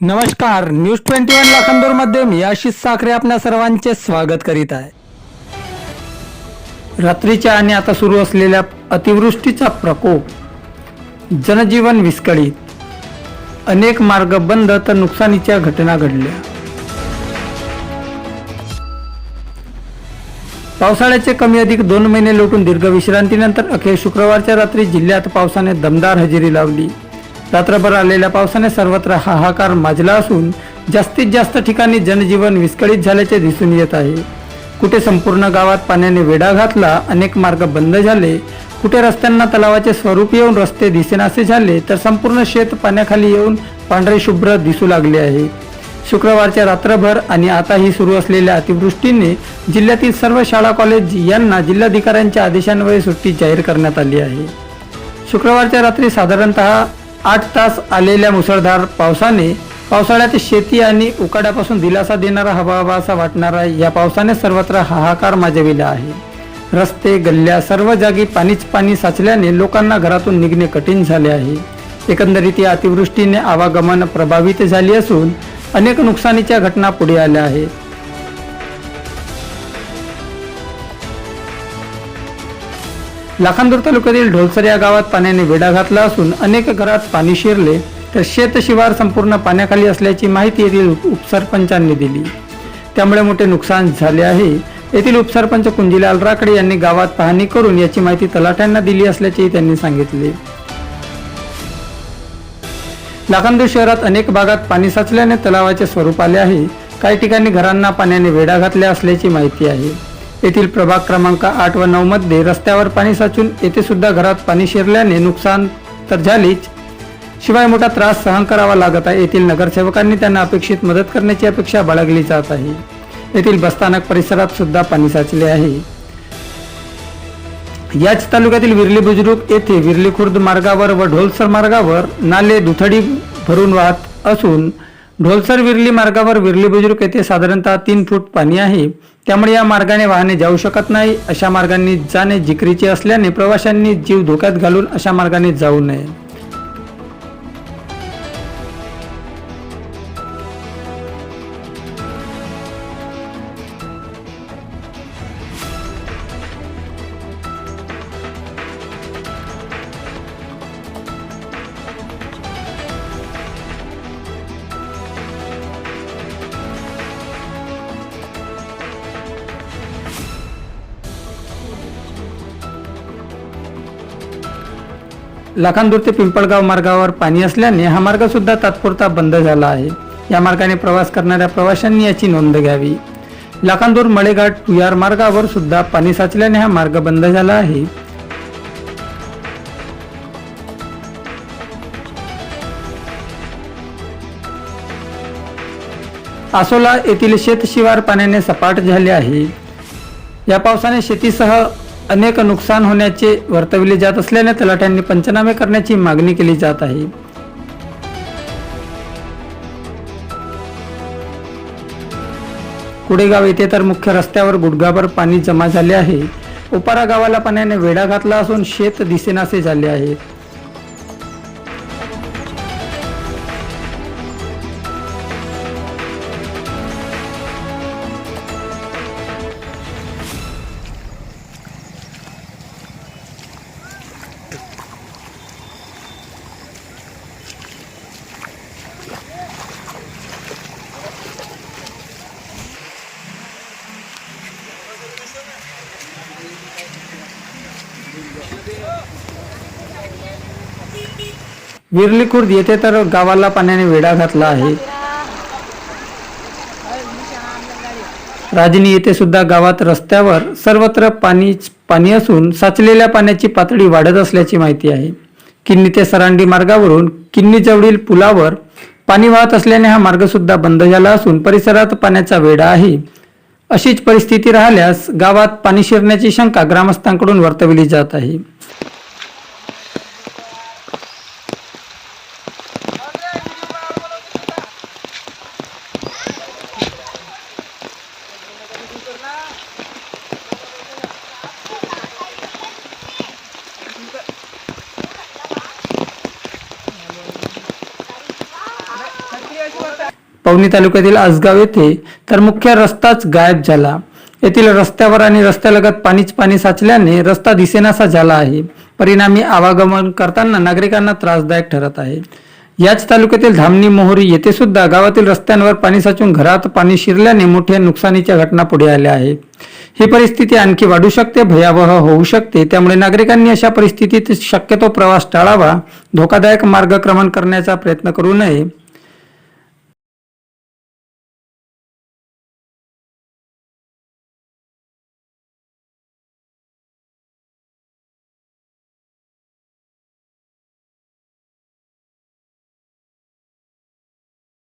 नमस्कार news twenty one लाखांदूरमध्ये मी आशिष साखरे आपल्या सर्वांचे स्वागत करीत आहे. रात्रीच्या आणि आता सुरू असलेल्या अतिवृष्टीचा प्रकोप जनजीवन विस्कळीत. अनेक मार्ग बंद तर नुकसानीच्या घटना घडल्या. पावसाळ्याचे कमी अधिक दोन महिने लोटून दीर्घ विश्रांतीनंतर अखेर शुक्रवारच्या रात्री जिल्ह्यात पावसाने दमदार हजेरी लावली. रात्रभर आलेल्या पावसाने सर्वत्र हाहाकार माजला असून जास्तीत जास्त ठिकाणी जनजीवन विस्कळीत झाल्याचे दिसून येत आहे. कुठे संपूर्ण गावात पाण्याने वेढा घातला अनेक मार्ग बंद झाले कुठे रस्त्यांना तलावाचे स्वरूप येऊन रस्ते दिसेनासे झाले तर संपूर्ण शेत पाण्याखाली येऊन पांढरे शुभ्र दिसू लागले आहे. शुक्रवारच्या रात्रभर आणि आताही सुरू असलेल्या अतिवृष्टीने जिल्ह्यातील सर्व शाळा कॉलेज यांना जिल्हाधिकाऱ्यांच्या आदेशान्वये सुट्टी जाहीर करण्यात आली आहे. शुक्रवारच्या रात्री साधारणतः आठ तास आलेल्या मुसळधार पावसाने पावसाळ्यात शेती आणि उकाड्यापासून दिलासा देणारा हवा असा वाटणारा या पावसाने सर्वत्र हाहाकार माजविला आहे. रस्ते गल्ल्या सर्व जागी पाणीच पाणी साचल्याने लोकांना घरातून निघणे कठीण झाले आहे. एकंदरीत या अतिवृष्टीने आवागमन प्रभावित झाली असून अनेक नुकसानीच्या घटना पुढे आल्या आहेत. लाखांदूर तालुक्यातील ढोलसर या गावात पाण्याने वेढा घातला असून अनेक घरात पाणी शिरले तर शेतशिवार संपूर्ण पाण्याखाली असल्याची माहिती येथील उपसरपंचांनी दिली. त्यामुळे मोठे नुकसान झाले आहे. येथील उपसरपंच कुंजीलाल राकडे यांनी गावात पाहणी करून याची माहिती तलाठ्यांना दिली असल्याचेही त्यांनी सांगितले. लाखांदूर शहरात अनेक भागात पाणी साचल्याने तलावाचे स्वरूप आले आहे. काही ठिकाणी घरांना पाण्याने वेढा घातल्या असल्याची माहिती आहे. येथील प्रभाग क्रमांक आठ व नऊ मध्ये रस्त्यावर पाणी साचून येथे सुद्धा घरात पाणी शिरल्याने नुकसान तर झालीच. शिवाय मोठा त्रास सहन करावा लागत आहे. येथील नगरसेवकांनी त्यांना अपेक्षित मदत करण्याची अपेक्षा बाळगली जात आहे. येथील बसस्थानक परिसरात सुद्धा पाणी साचले आहे. याच तालुक्यातील विरली बुजुर्ग येथे विरली खुर्द मार्गावर व ढोलसर मार्गावर नाले दुथडी भरून वाहत असून ढोलसर विरली मार्गावर विरली बुजुर्ग येथे साधारणतः तीन फूट पाणी आहे. त्यामुळे या मार्गाने वाहने जाऊ शकत नाही. अशा मार्गांनी जाणे जिकरीचे असल्याने प्रवाशांनी जीव धोक्यात घालून अशा मार्गाने जाऊ नये. लाखांदूर ते पिंपळगाव मार्गावर पाणी असल्याने हा मार्ग सुद्धा तात्पुरता बंद झाला आहे. या मार्गाने प्रवास करणाऱ्या प्रवाशांनी याची नोंद घ्यावी. लाखांदूर मळेघाट तुयार मार्गावर सुद्धा पाणी साचल्याने हा मार्ग बंद झाला आहे. आसोला येथील शेतशिवार पाण्याने सपाट झाले आहे. या पावसाने शेतीसह अनेक नुकसान होण्याचे वर्तविले जात असल्याने तलाठ्यांनी पंचनामे करण्याची मागणी केली जात आहे. कुडेगाव येथे तर मुख्य रस्त्यावर गुडघाभर पाणी जमा झाले आहे. उपारा गावाला पाण्याने वेढा घातला असून शेत दिसेनासे झाले आहे. विरली खुर्द येथे तर गावाला पाण्याने वेढा घातला आहे. राजनी येथे सुद्धा गावात रस्त्यावर सर्वत्र पाणीच पाणी असून साचलेल्या पाण्याची पातळी वाढत असल्याची माहिती आहे. किन्नी ते सरांडी मार्गावरून किन्नी जवळील पुलावर पाणी वाहत असल्याने हा मार्ग सुद्धा बंद झाला असून परिसरात पाण्याचा वेढा आहे. अशीच परिस्थिती राहिल्यास गावात पाणी शिरण्याची शंका ग्रामस्थांकडून वर्तविली जात आहे. पवनी तालुक्यातील आसगाव येथे तर मुख्य रस्ताच गायब झाला. येथील रस्त्यावर आणि रस्त्यालगत पाणीच पाणी साचल्याने रस्ता दिसेनासा झाला आहे. परिणामी आवागमन करताना नागरिकांना त्रासदायक ठरत आहे. याच तालुक्यातील धामणी मोहरी येथे सुद्धा गावातील रस्त्यांवर पाणी साचून घरात पाणी शिरल्याने मोठ्या नुकसानीच्या घटना पुढे आल्या आहेत. ही परिस्थिती आणखी वाढू शकते भयावह होऊ शकते. त्यामुळे नागरिकांनी अशा परिस्थितीत शक्यतो प्रवास टाळावा धोकादायक मार्गक्रमण करण्याचा प्रयत्न करू नये.